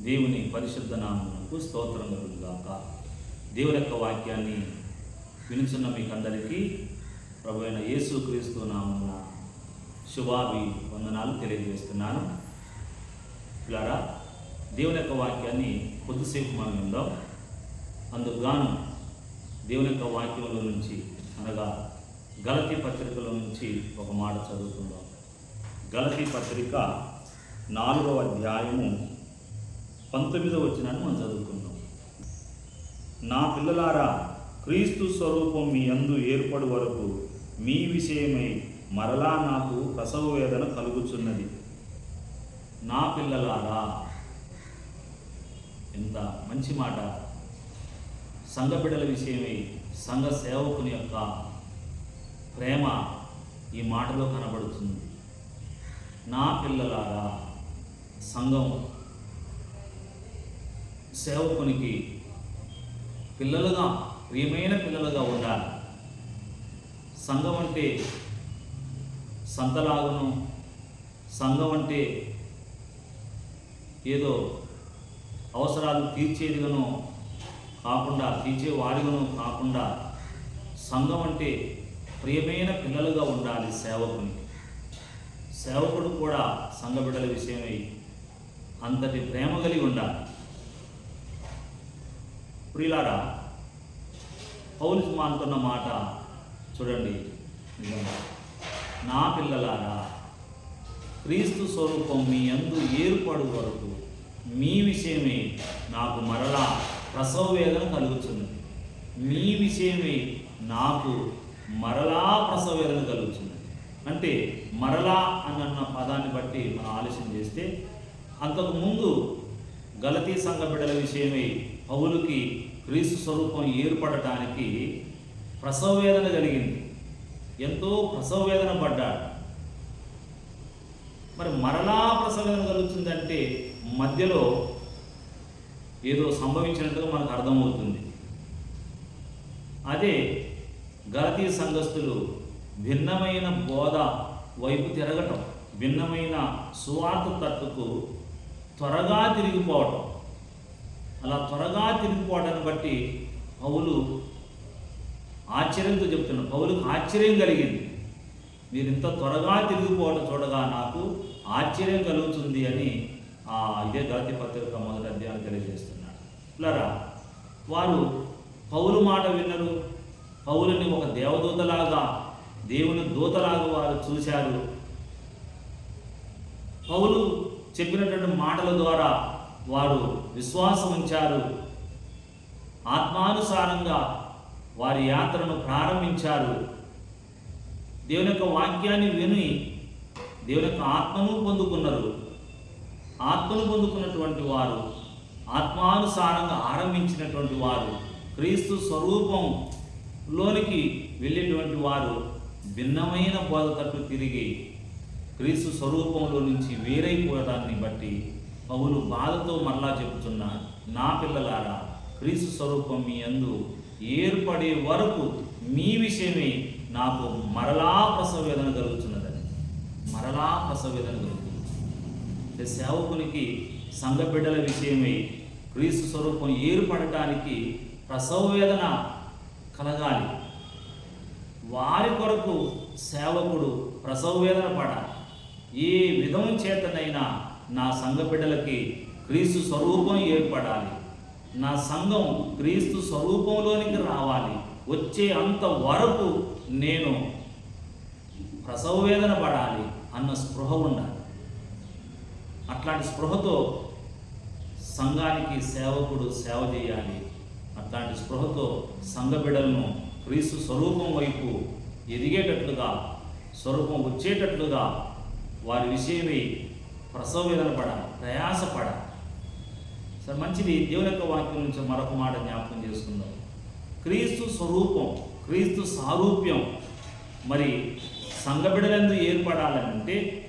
దేవుని పరిశుద్ధ నామకు స్తోత్రం కలుగుగాక దేవుని యొక్క వాక్యాన్ని వినుచున్న మీకు అందరికీ ప్రభు అయిన యేసుక్రీస్తు నామమున శుభాభి వందనాలు తెలియజేస్తున్నాను. పిల్లారా దేవుని యొక్క వాక్యాన్ని కొద్దిసేపు మనం విందాం. అందుకుగాను దేవుని యొక్క వాక్యంలో నుంచి అనగా గలతీ పత్రికలో నుంచి ఒక మాట చదువుకుందాం. గలతీ పత్రిక నాలుగవ అధ్యాయము పంతొమ్మిదో వచ్చినాన్ని మనం చదువుకుందాం. నా పిల్లలారా క్రీస్తు స్వరూపం మీ అందు ఏర్పడు వరకు మీ విషయమై మరలా నాకు ప్రసవ వేదన కలుగుచున్నది. నా పిల్లలారా ఎంత మంచి మాట. సంఘ బిడ్డల విషయమై సంఘ సేవకుని యొక్క ప్రేమ ఈ మాటలో కనబడుతుంది. నా పిల్లలారా సంఘం సేవకునికి పిల్లలుగా ప్రియమైన పిల్లలుగా ఉండాలి. సంఘం అంటే సంతలాగును సంఘం అంటే ఏదో అవసరాలు తీర్చేదిగానో కాకుండా తీర్చేవాడిగాను కాకుండా సంఘం అంటే ప్రియమైన పిల్లలుగా ఉండాలి సేవకుని సేవకుడు కూడా సంఘ బిడ్డల విషయమై అంతటి ప్రేమ కలిగి ఉండాలి. ప్రియులారా పౌలు మానుకున్న మాట చూడండి నిజంగా. నా పిల్లలారా క్రీస్తు స్వరూపం మీ అందు ఏర్పడు వరకు మీ విషయమే నాకు మరలా ప్రసవ వేదన కలుగుతున్నది మీ విషయమే నాకు మరలా ప్రసవ వేదన కలుగుతున్నది అంటే మరలా అన్న పదాన్ని బట్టి మనం ఆలోచన చేస్తే అంతకుముందు గలతీ సంఘ బిడ్డల విషయమై పౌలుకి క్రీస్తు స్వరూపం ఏర్పడటానికి ప్రసవ వేదన కలిగింది. ఎంతో ప్రసవ వేదన పడ్డాడు. మరి మరలా ప్రసవ వేదన కలుగుతుందంటే మధ్యలో ఏదో సంభవించినట్టుగా మనకు అర్థమవుతుంది. అదే గలతీ సంఘస్థులు భిన్నమైన బోధ వైపు తిరగటం భిన్నమైన సువార్త తట్టుకు త్వరగా తిరిగిపోవటం అలా త్వరగా తిరిగిపోవడాన్ని బట్టి పౌలు ఆశ్చర్యంతో చెప్తున్నాడు. పౌలకు ఆశ్చర్యం కలిగింది. మీరు ఇంత త్వరగా తిరిగిపోవడం చూడగా నాకు ఆశ్చర్యం కలుగుతుంది అని ఆ ఇదే గలతి పత్రిక మొదటి అధ్యాయం తెలియజేస్తున్నాడు. ఇలారా వారు పౌలు మాట విన్నరు. పౌలుని ఒక దేవదూతలాగా దేవుని దూతలాగా వారు చూశారు. పౌలు చెప్పినటువంటి మాటల ద్వారా వారు విశ్వాసం ఉంచారు. ఆత్మానుసారంగా వారి యాత్రను ప్రారంభించారు. దేవుని యొక్క వాక్యాన్ని విని దేవుని యొక్క ఆత్మను పొందుకున్నారు. ఆత్మను పొందుకున్నటువంటి వారు ఆత్మానుసారంగా ఆరంభించినటువంటి వారు క్రీస్తు స్వరూపంలోనికి వెళ్ళేటువంటి వారు భిన్నమైన బోధ తట్టు తిరిగి క్రీస్తు స్వరూపంలో నుంచి వేరైపోవడాన్ని బట్టి పౌలు బాధతో మరలా చెబుతున్నా నా పిల్లలారా క్రీస్తు స్వరూపం మీ అందు ఏర్పడే వరకు మీ విషయమే నాకు మరలా ప్రసవేదన కలుగుతున్నదని. మరలా ప్రసవేదన కలుగుతుంది. సేవకునికి సంఘ బిడ్డల విషయమై క్రీస్తు స్వరూపం ఏర్పడటానికి ప్రసవవేదన కలగాలి. వారి కొరకు సేవకుడు ప్రసవ వేదన పడాలి. ఏ విధం చేతనైనా నా సంఘ బిడ్డలకి క్రీస్తు స్వరూపం ఏర్పడాలి. నా సంఘం క్రీస్తు స్వరూపంలోనికి రావాలి. వచ్చే అంత వరకు నేను ప్రసవ వేదన పడాలి అన్న స్పృహ ఉండాలి. అట్లాంటి స్పృహతో సంఘానికి సేవకుడు సేవ చేయాలి. అట్లాంటి స్పృహతో సంఘ బిడ్డలను క్రీస్తు స్వరూపం వైపు ఎదిగేటట్లుగా స్వరూపం వచ్చేటట్లుగా వారి విషయమై ప్రసవ వేదన పడాలి సరే మంచిది. దేవుని యొక్క వాక్యం నుంచి మరొక మాట జ్ఞాపకం చేసుకుందాం. క్రీస్తు స్వరూపం క్రీస్తు సారూప్యం. మరి సంఘబిడలందు ఏర్పడాలంటే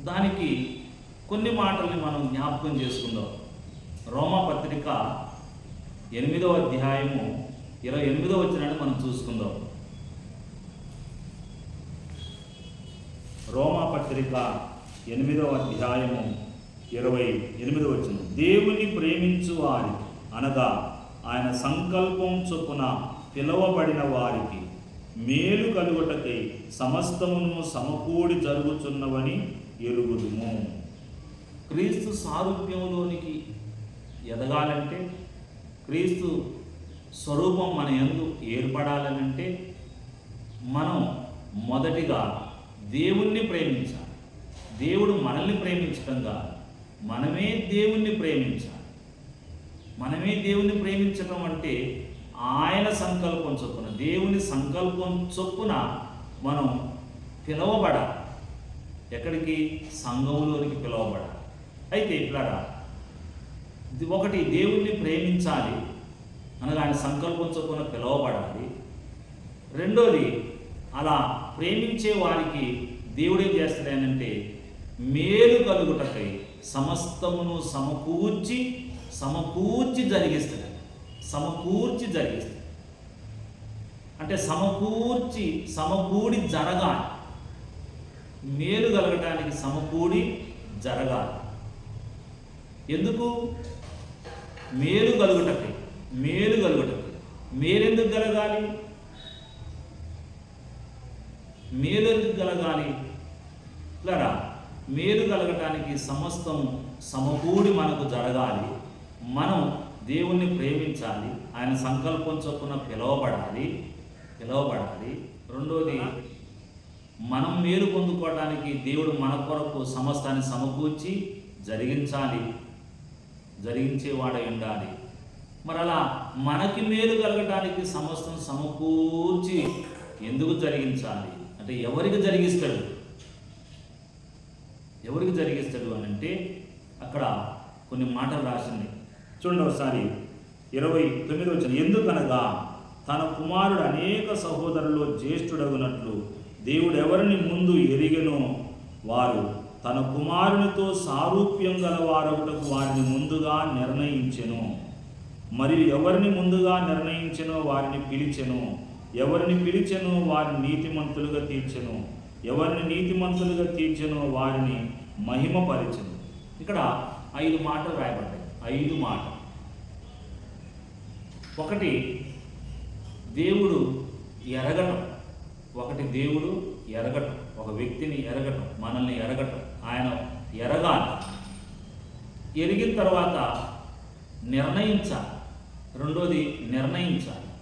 దానికి కొన్ని మాటల్ని మనం జ్ఞాపకం చేసుకుందాం. రోమా పత్రిక ఎనిమిదవ అధ్యాయము ఇరవై ఎనిమిదవ వచ్చినట్టు మనం చూసుకుందాం. రోమా పత్రిక ఎనిమిదవ అధ్యాయము ఇరవై ఎనిమిది వచ్చిన దేవుని ప్రేమించు వారికి అనగా ఆయన సంకల్పం చొప్పున పిలువబడిన వారికి మేలు కలుగుటకై సమస్తమును సమకూడి జరుగుతున్నవని ఎరుగుదుము. క్రీస్తు సారూప్యంలోనికి ఎదగాలంటే క్రీస్తు స్వరూపం మన ఎందు ఏర్పడాలనంటే మనం మొదటిగా దేవుణ్ణి ప్రేమించాలి. దేవుడు మనల్ని ప్రేమించడం కాదు మనమే దేవుణ్ణి ప్రేమించాలి. మనమే దేవుణ్ణి ప్రేమించడం అంటే ఆయన సంకల్పం చొప్పున దేవుని సంకల్పం చొప్పున మనం పిలవబడాలి. ఎక్కడికి? సంఘంలోనికి పిలవబడాలి. అయితే ఇట్లారా ఇది ఒకటి దేవుణ్ణి ప్రేమించాలి అనగా ఆయన సంకల్పం చొప్పున పిలవబడాలి. రెండోది అలా ప్రేమించే వారికి దేవుడు ఏం చేస్తాడనంటే మేలు కలుగుటకై సమస్తమును సమకూర్చి సమకూర్చి జరిగిస్తాడు. సమకూర్చి జరిగిస్తాడు. అంటే సమకూర్చి సమకూడి జరగాలి. మేలు కలగటానికి సమకూడి జరగాలి. ఎందుకు? మేలు కలుగుటకై మేలు కలుగుటకై. మేలెందుకు కలగాలి? మేలు ఎందుకు కలగాలి? ఇట్లారా మేలు కలగటానికి సమస్తం సమకూడి మనకు జరగాలి. మనం దేవుణ్ణి ప్రేమించాలి. ఆయన సంకల్పం చొప్పున పిలవబడాలి. పిలవబడాలి. రెండోది మనం మేలు పొందుకోవడానికి దేవుడు మన కొరకు సమస్తాన్ని సమకూర్చి జరిగించాలి. జరిగించేవాడై ఉండాలి. మరి అలా మనకి మేలు కలగటానికి సమస్తం సమకూర్చి ఎందుకు జరిగించాలి? అంటే ఎవరికి జరిగిస్తాడు? ఎవరికి జరిగిస్తాడు అని అంటే అక్కడ కొన్ని మాటలు రాసింది. చూడండి ఒకసారి ఇరవై తొమ్మిది వచ్చిన ఎందుకనగా తన కుమారుడు అనేక సహోదరులు జ్యేష్ఠుడగునట్లు దేవుడు ఎవరిని ముందు ఎరిగెనో వారు తన కుమారునితో సారూప్యం గల వారొకటకు వారిని ముందుగా నిర్ణయించెను. మరియు ఎవరిని ముందుగా నిర్ణయించెనో వారిని పిలిచెను. ఎవరిని పిలిచెనో వారిని నీతిమంతులుగా తీర్చెను. ఎవరిని నీతిమంతులుగా తీర్చనో వారిని మహిమపరిచెను. ఇక్కడ ఐదు మాటలు రాయబడ్డాయి. ఐదు మాటలు. ఒకటి దేవుడు ఎరగటం. ఒకటి దేవుడు ఎరగటం. ఒక వ్యక్తిని ఎరగటం మనల్ని ఎరగటం. ఆయన ఎరగాలి. ఎరిగిన తర్వాత నిర్ణయించాలి. రెండోది నిర్ణయించాలి.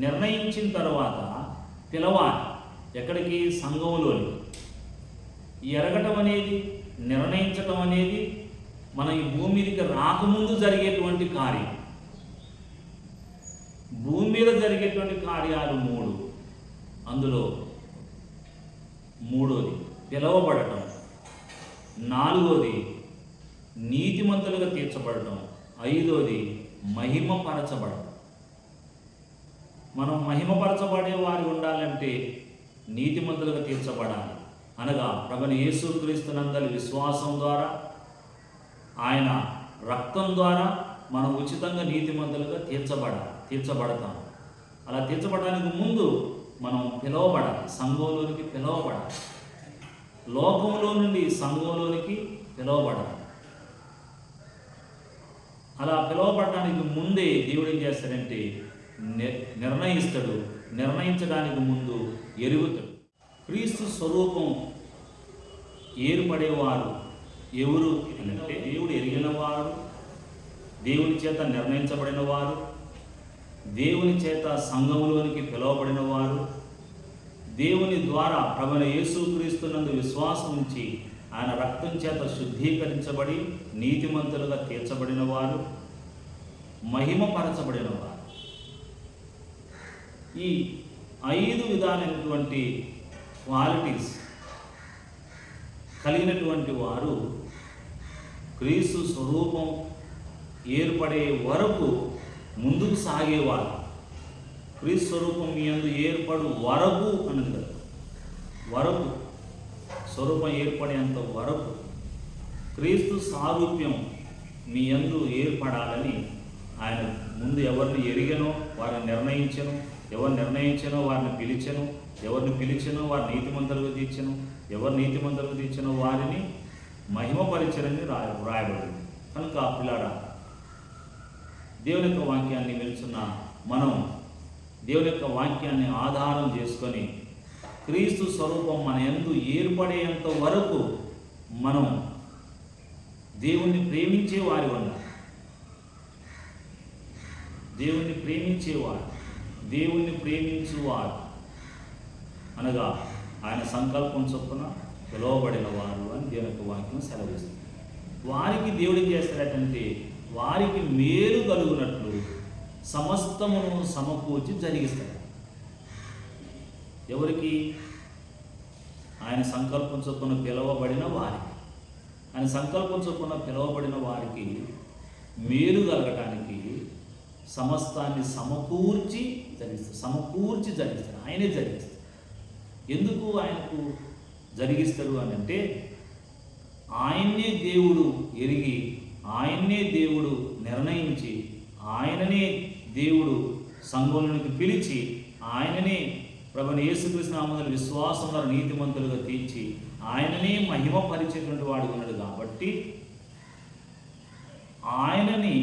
నిర్ణయించిన తర్వాత పిలవాలి. ఎక్కడికి? సంఘంలోని ఎరగటం అనేది నిర్ణయించటం అనేది మన ఈ భూమి మీదకి రాకముందు జరిగేటువంటి కార్యం. భూమి మీద జరిగేటువంటి కార్యాలు మూడు. అందులో మూడోది పిలవబడటం. నాలుగోది నీతిమంతులుగా తీర్చబడటం. ఐదోది మహిమపరచబడటం. మనం మహిమపరచబడే వారు ఉండాలంటే నీతిమంతులుగా తీర్చబడాలి. అనగా ప్రభుని యేసుక్రీస్తునందరి విశ్వాసం ద్వారా ఆయన రక్తం ద్వారా మనం ఉచితంగా నీతిమంతులుగా తీర్చబడాలి తీర్చబడతాం. అలా తీర్చబడడానికి ముందు మనం పిలవబడాలి. సంఘంలోనికి పిలవబడాలి. లోకంలో నుండి సంఘంలోనికి పిలవబడాలి. అలా పిలవబడటానికి ముందే దేవుడు ఏం చేస్తాడంటే ని- నిర్ణయిస్తాడు. నిర్ణయించడానికి ముందు ఎరుగుతాడు. క్రీస్తు స్వరూపం ఏర్పడేవారు ఎవరు అంటే దేవుడు ఎరిగిన వారు దేవుని చేత నిర్ణయించబడిన వారు దేవుని చేత సంఘంలోనికి పిలువబడిన వారు దేవుని ద్వారా ప్రభుని యేసుక్రీస్తునందు విశ్వాసం ఉంచి ఆయన రక్తం చేత శుద్ధీకరించబడి నీతిమంతులుగా తీర్చబడిన వారు మహిమపరచబడిన వారు ఈ ఐదు విధాలైనటువంటి క్వాలిటీస్ కలిగినటువంటి వారు క్రీస్తు స్వరూపం ఏర్పడే వరకు ముందుకు సాగేవారు. క్రీస్తు స్వరూపం మీ ఏర్పడు వరకు అని వరకు స్వరూపం ఏర్పడేంత వరకు క్రీస్తు సారూప్యం మీ ఎందు ఏర్పడాలని ఆయన ముందు ఎవరిని ఎరిగనో వారిని నిర్ణయించను ఎవరు నిర్ణయించనో వారిని పిలిచెను ఎవరిని పిలిచెనో వారి నీతిమంతులుగా తీర్చను ఎవరు నీతిమంతులుగా తీర్చెనో వారిని మహిమపరిచరని రాయ రాయబడింది. కనుక పిల్లారా దేవుని యొక్క వాక్యాన్ని వెలుచున్న మనం దేవుని యొక్క వాక్యాన్ని ఆధారం చేసుకొని క్రీస్తు స్వరూపం మన ఎందు ఏర్పడేంత వరకు మనం దేవుణ్ణి ప్రేమించే వారి ఉండాలి దేవుణ్ణి ప్రేమించేవారు దేవుణ్ణి ప్రేమించువాడు అనగా ఆయన సంకల్పం చొప్పున పిలువబడిన వారు అని దేవుని వాక్యం సెలవిస్తుంది. వారికి దేవుడు చేస్తాడంటే వారికి మేలు కలుగునట్లు సమస్తమును సమకూర్చి జరిగిస్తాడు. ఎవరికి? ఆయన సంకల్పం చొప్పున పిలువబడిన వారికి. ఆయన సంకల్పం చొప్పున పిలువబడిన వారికి మేలు కలగటానికి సమస్తాన్ని సమకూర్చి జరిగిస్తారు సమకూర్చి జరిగిస్తారు ఆయనే జరిగిస్తాడు ఎందుకు ఆయనకు జరిగిస్తారు అని అంటే ఆయన్నే దేవుడు ఎరిగి ఆయన్నే దేవుడు నిర్ణయించి ఆయననే దేవుడు సంఘంలోనికి పిలిచి ఆయననే ప్రభుని యేసుకృష్ణ నామమున విశ్వాసంలో నీతిమంతులుగా తీర్చి ఆయననే మహిమపరిచేటువంటి వాడు ఉన్నాడు కాబట్టి ఆయనని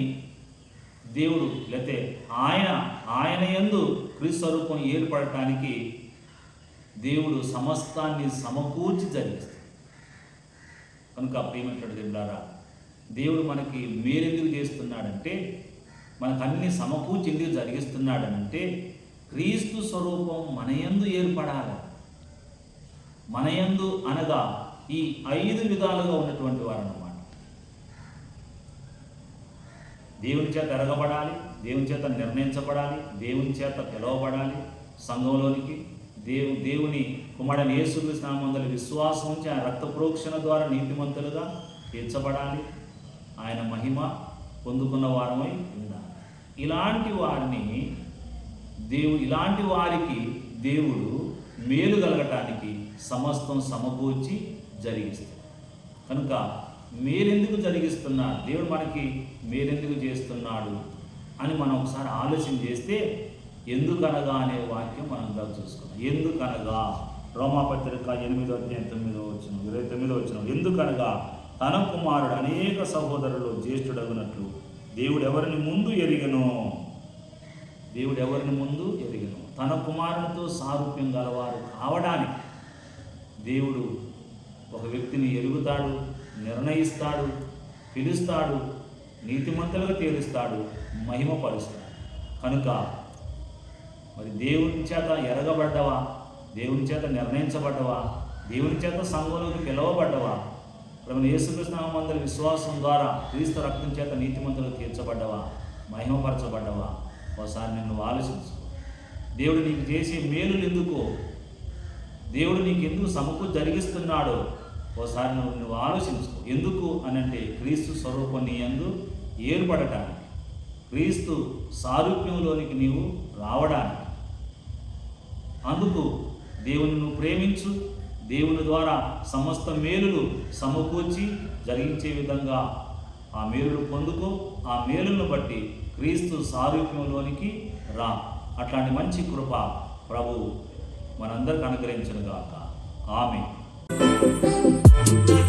దేవుడు లేతే ఆయన ఆయన యందు క్రీస్తు స్వరూపం ఏర్పడటానికి దేవుడు సమస్తాన్ని సమకూర్చి జరిగిస్తాడు. కనుక ప్రియమైనటువంటి దేవుడారా దేవుడు మనకి మేరెందుకు చేస్తున్నాడంటే మనకు అన్ని సమకూర్చి ఎందుకు జరిగిస్తున్నాడనంటే క్రీస్తు స్వరూపం మనయందు ఏర్పడాలి. మనయందు అనగా ఈ ఐదు విధాలుగా ఉన్నటువంటి వారు దేవుని చేత ఎరగబడాలి దేవుని చేత నిర్ణయించబడాలి దేవుని చేత పిలువబడాలి. సంఘంలోనికి దేవు దేవుని కుమారుని యేసుక్రీస్తు నామందరి విశ్వాసం ఉంచి ఆయన రక్త ప్రోక్షణ ద్వారా నీతిమంతులుగా తీర్చబడాలి. ఆయన మహిమ పొందుకున్న వారమై ఉండాలి. ఇలాంటి వారిని దేవుడు ఇలాంటి వారికి దేవుడు మేలు కలగటానికి సమస్తం సమకూర్చి జరిగిస్తాడు. కనుక మేలెందుకు జరిగిస్తున్నాడు? దేవుడు మనకి మేలెందుకు చేస్తున్నాడు? అని మనం ఒకసారి ఆలోచన చేస్తే ఎందుకనగా అనే వాక్యం మనం దగ్గర చూసుకున్నాం ఎందుకనగా? రోమాపత్రిక ఎనిమిదో అధ్యాయం తొమ్మిదో వచ్చిన ఇరవై తొమ్మిదో వచ్చిన ఎందుకనగా? తన కుమారుడు అనేక సహోదరులు జ్యేష్ఠుడగునట్లు దేవుడు ఎవరిని ముందు ఎరిగనో? దేవుడు ఎవరిని ముందు ఎరిగను? తన కుమారునితో సారూప్యం గలవారు కావడానికి దేవుడు ఒక వ్యక్తిని ఎరుగుతాడు నిర్ణయిస్తాడు పిలుస్తాడు నీతిమంతులుగా తేలుస్తాడు మహిమపరుస్తాడు. కనుక మరి దేవుని చేత ఎరగబడ్డవా? దేవుని చేత నిర్ణయించబడ్డవా? దేవుని చేత సంఘంలోకి పిలవబడ్డవా? ప్రభు యేసుకృష్ణమందరి విశ్వాసం ద్వారా క్రీస్తు రక్తం చేత నీతిమంతులు తీర్చబడ్డవా? మహిమపరచబడ్డవా? ఒకసారి నిన్ను ఆలోచించు దేవుడు నీకు చేసే మేలు ఎందుకో? దేవుడు నీకు ఎందుకు సమకూర్చి జరిగిస్తున్నాడో? ఒకసారి నువ్వు నువ్వు ఆలోచించుకో. ఎందుకు అని అంటే క్రీస్తు స్వరూపం నీ ఎందు ఏర్పడటానికి క్రీస్తు సారూప్యంలోనికి నీవు రావడానికి. అందుకు దేవుని నువ్వు ప్రేమించు దేవుని ద్వారా సమస్త మేలులు సమకూర్చి జరిగించే విధంగా ఆ మేలులు పొందుకో ఆ మేలులను బట్టి క్రీస్తు సారూప్యంలోనికి రా. అట్లాంటి మంచి కృప ప్రభు మనందరికి అనుగ్రహించను గాక ఆమె Thank you.